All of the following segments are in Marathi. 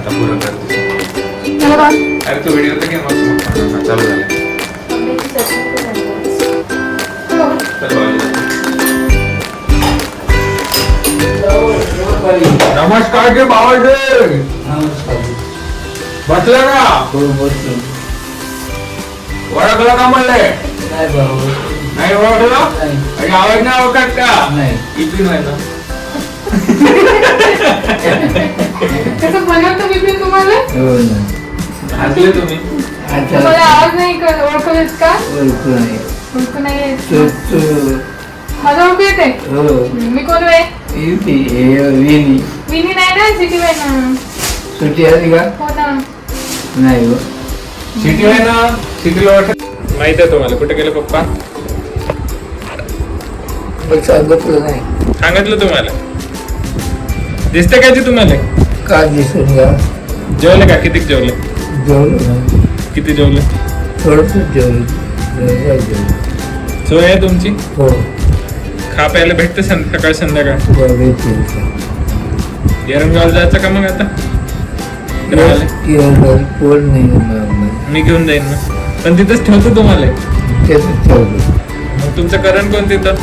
आता पुरं करते. अरे तो व्हिडिओ तर घे मग. चालू झालं. नमस्कार के बाबाजी. बसलं ना ओळखलं का म्हणले? नाही ओळखलं. आणि आवाज नाही ओळखत का? इथून आहे ना कसं बनवतो बिपिन तुम्हाला. हसले तुम्ही? तुम्हाला आवाज नाही कर- ओळखू येत का? ओळखू नाही. येत. माझं ओळखू येते मी कोण आहे विनी. नाही ना सिटी बाई ना. सुट्टी आली का? हो ना. नाही हो. सिटी आहे ना सिटीला ओळखत माहीत आहे तुम्हाला कुठे गेले पप्पा? सांगितलं नाही. सांगितलं तुम्हाला. दिसते काय ते तुम्हाला? का दिसून का? जेवले का? किती जेवले? जेवलो किती जेवले? थोडंसं जेवलो. जेवलो जेवलो. सोय आहे तुमची? हो. खा प्यायला भेटते सकाळ संध्याकाळ. बरं एरंगाव जायचं का मग आता? फिरायला? नाही मग मी घेऊन जाईन ना. पण तिथंच ठेवतो तुम्हाला. त्याचं ठेवलं मग तुमचं करण कोण तिथं?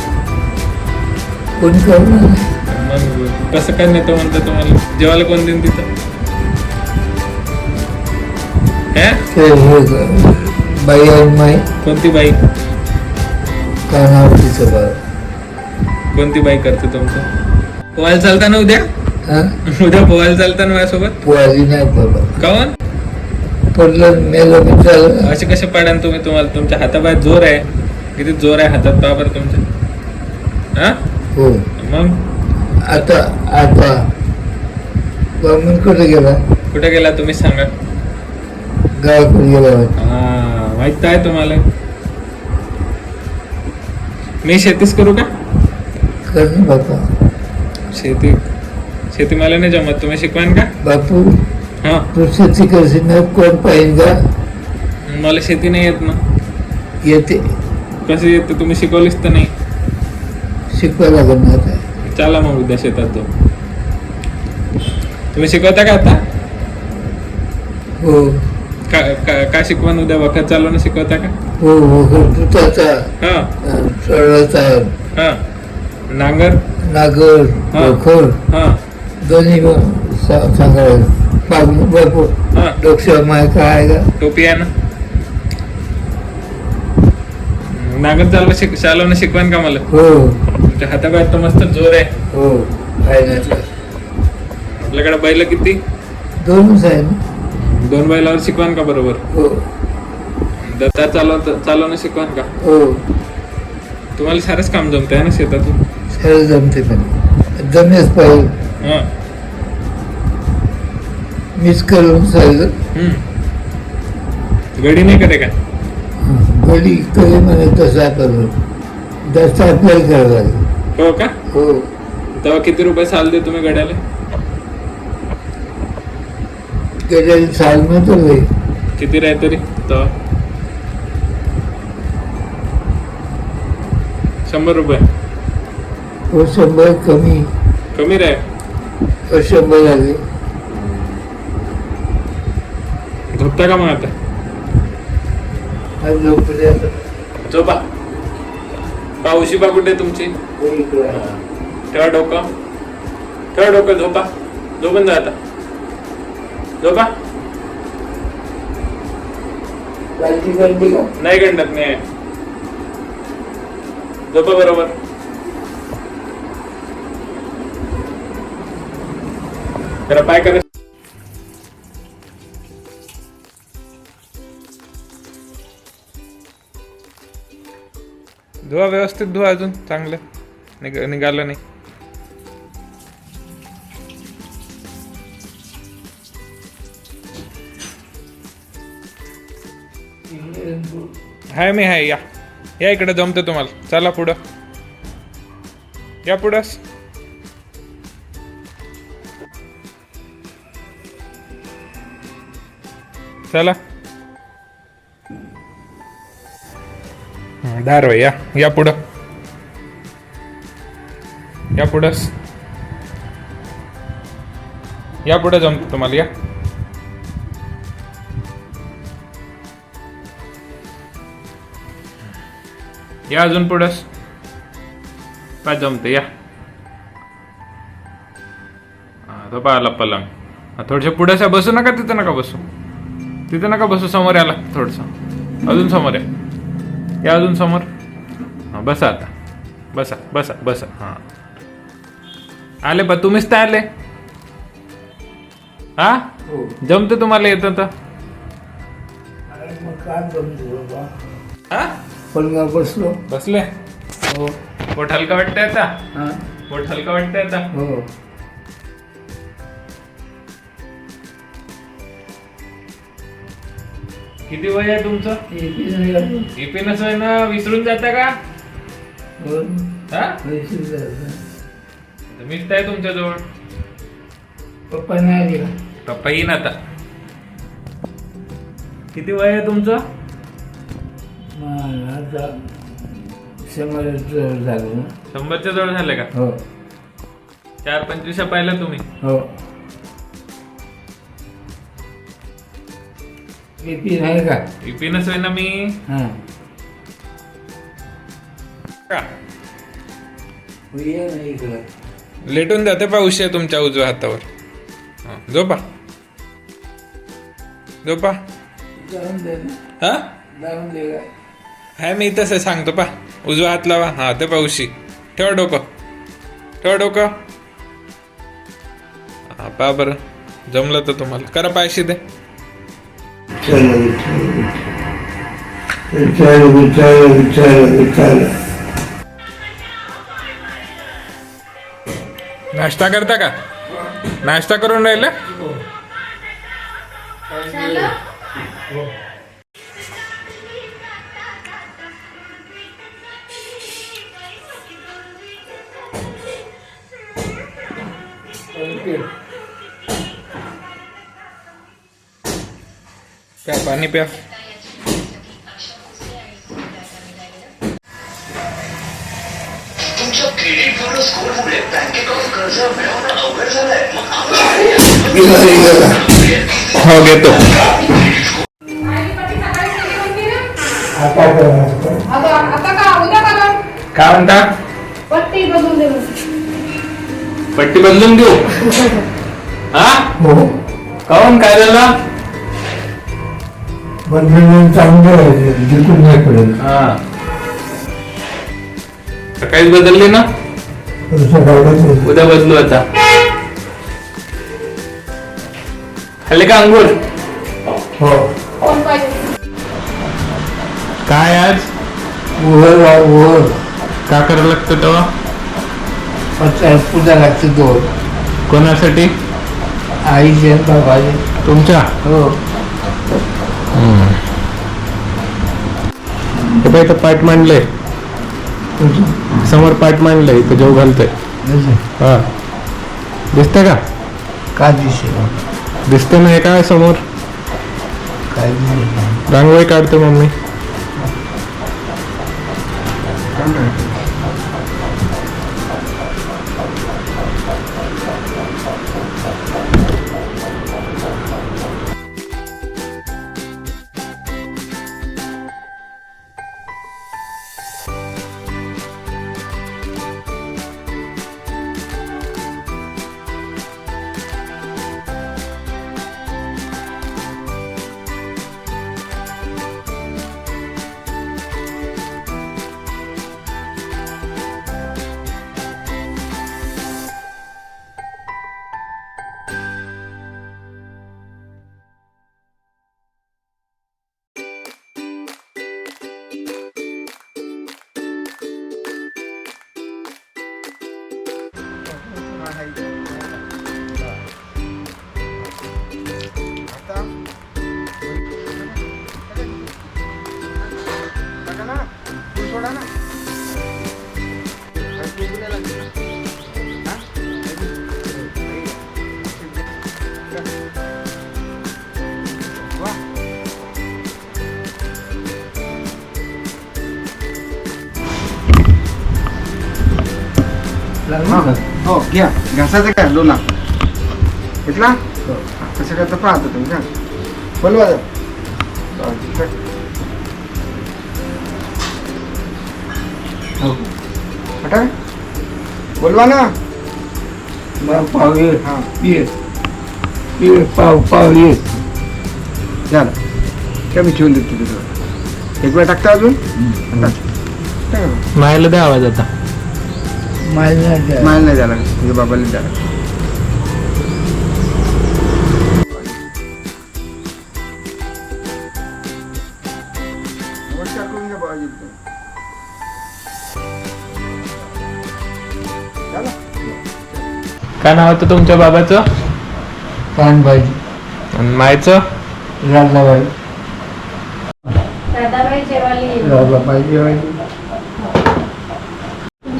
कोणी करणार नाही. कसं काय नेतो म्हणतं तुम्हाला? जेवायला कोण देईन तिथं? हे? ते बाई आहे माई. कोणती बाई? काय नाव तिचं कोणती बाई करते तुमचं? पोहायला चालता ना उद्या? हा? उद्या पोहायला चालता ना माझ्यासोबत? पोहायली नाही बाबा काऊन पडलं मेलं असे कसे पाड्यान तुम्ही? तुम्हाला तुमच्या हाताबाहेर जोर आहे. किती जोर आहे हातात पहा बरं तुमच्या हा? हो. मग? आता आता. बामण कुठे गेला? कुठे गेला तुम्ही सांगा. गावाकडे गेला हा माहीत आहे तुम्हाला. मी शेतीच करू का? कर ना बापा. शेती शेती मला नाही जमत. तुम्ही शिकवान का? बापू हा. तू शेती करशील ना कोण पाहिजे का? मला शेती नाही येत ना. येते. कशी येते? तुम्ही शिकवलीच तर नाही. शिकवा लागेल ना आता. चला मग उद्या शेतात जाऊ तुम्ही शिकवता का आता? हो. का का- का शिकवण उद्या वखत चालवणं शिकवता का? हो हो हो. दुधाचा हा. हा. नांगर? नागर हा. खोर हा. दोन्ही सा- सांगायला. बापू हा. डोक्या माय काय का? टोपी आहे ना? नांगर चालवणं शिक चालवणं शिकवान का मला? हो. तुमच्या हाताबाहेर तर मस्त जोर आहे. हो. आपल्याकडे बैल किती? दोनच आहे ना. दोन बैलावर शिकवान का बरोबर? हो. दत्ता चालव चालवणं शिकवान का? हो. तुम्हाला सारंच काम जमत आहे ना शेतातून? सगळं जमते पण. जमेच पाहिजे हा. मिस करून हम्म. गडी नाही करे का गडी कधी म्हणे तसा करू जास्त आपल्याला करावं लागेल. हो का? हो. तेव्हा किती रुपये साल दे तुम्ही गड्याला? गड्याला साल बाई किती राह तरी? तेव्हा. शंभर रुपये. हो शंभर कमी. कमी राह हो शंभर आले झोपता का मग आता. झोपा. पावशी बा कुठे तुमची. ठेवा डोकं. ठेवा डोकं झोपा. झोपून जा आता. झोपा. नाही गंडत नाही. झोपा बरोबर. जरा पाय करा. धुवा व्यवस्थित धुवा अजून चांगलं. निघ निघालं नाही. हाय मी हाय या. या इकडे जमतं तुम्हाला. चला पुढं. या पुढंच. चला. दार या. या पुढं. यापुढंच या पुढे जमतो तुम्हाला या. या अजून पुढे. काय जमते या. तो पाहिला पलंग. थोडशा पुढेच बसू नका तिथे नका बसू. तिथे नका बसू समोर याला थोडंसं. अजून समोर या. या अजून समोर. बसा आता. बसा बसा बसा. हां. आले बा तुम्हीच तर आले. हा? हो. जमते तुम्हाला येतं तर? अरे मग काय जमतो बाबा? हा? पलंगा बसलो. बसले? हो. पोट हलका वाटतंय आता? हा. पोट हलका वाटतंय आता? हो. किती वय आहे तुमचं? एकच नाही वय ना विसरून जाता का? हो. हा? पैसे. मीच आहे तुमच्या जवळ पप्पा नाही का पप्पा येईन आता. किती वय आहे तुमचं? मग आता शंभराचं झालं ना. शंभरच्या जवळ झाले का? हो. चार पंचवीस पाहिलं तुम्ही. हो. किती नाही का? एपीनच वय ना मी. हां. का ये ना इकडं. लेटून जाते पा आहे तुमच्या उजव्या हातावर. झोपा. झोपा. हा? हाय मी तसं सांगतो पा उजवा हात लावा. हा ते पाऊशी ठेवा डोकं. ठेवा डोकं. हा पा बरं. जमलं तर तुम्हाला. करा पायशी दे. चलो विचार विचार विचार विचार. नाश्ता करता का? नाश्ता करून राहिला? प्या पाणी प्या. हो घेतो काय म्हणता? पट्टी बदलून देऊ. हा? हो. काऊन काय झालं? बदलून चांगलं आहे जिंकून नाही पडेल. हा. सकाळीच बदलली ना? उद्या बदलू आता. खाल्ले का अंघोळ? हो. कोण पाहिजे? काय आज? वर का करायला लागतं तेव्हा? पूजा लागते दोन. कोणासाठी? आईचे बाबाचे तुमच्या? हो. हे पाठ मांडलंय तुमचं समोर पाठ मांडलंय इथं जेव घालतोय. हा. दिसतंय का? का दिसेल दिसतंय ना हे काय समोर? काय दिसेल रांगोळी काढते मम्मी. हो. घ्या. घासाचं काय? लोला घेतला? कसं करता पाहतो तुम्ही का बोलवा. हो. हटा बोलवा ना. पाव ये. हां. ये. ये पाव पाव ये. झालं काय मी ठेवून देतो तुझं एक वेळ टाकता अजून. मायला द्या आवाज आता मला नाही द्या. माल नाही द्यायला तुझ्या बाबाला. झालं? काय नाव होतं तुमच्या बाबाचं? पानभाजी आणि मायचं राधाबाई जेवायला येईल राधाबाई जेवायची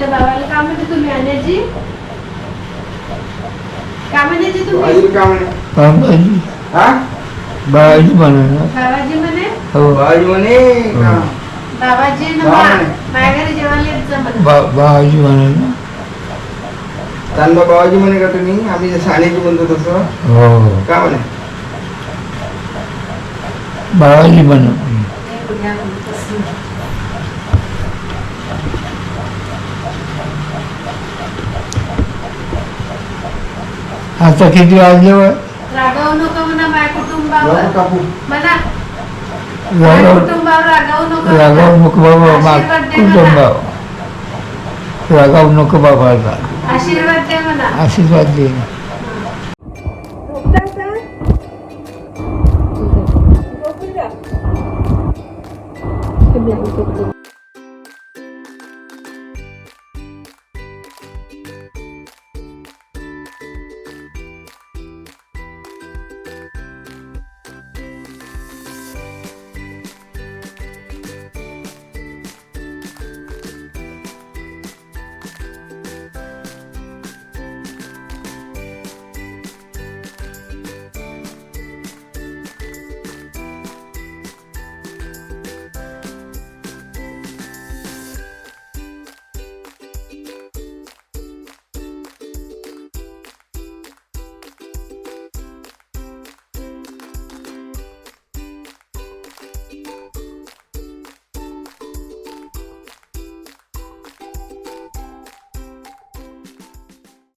तुमच्या का म्हणते तुम्ही आण्याची का म्हणायची तुम्ही? बाबाजीला काय म्हणे पानभाजी हा? बाबाजी म्हणा. बाबाजी म्हणे? हो. बाबाजी म्हणे? का? बाबाजी ना हा मा- म्हणे. माझ्या घरी जेवायला येत जा म्हणे. बा बाबाजी म्हणा बाबाजी म्हणे का तुम्ही? आम्ही जे म्हणतो तसं. हो. का म्हणे? बाबाजी म्हणा. आता किती वाजले व? रागावू नको म्हणा माझ्या कुटुंबावर. बाबा कापू म्हणा. माझ्या रागाव कुटुंबावर रागावू नको रागाव नको बाबा मा आशीर्वाद दे मला. कुटुंबाव रागाव नको बाबा आता. आशीर्वाद दे म्हणा. आशीर्वाद दे.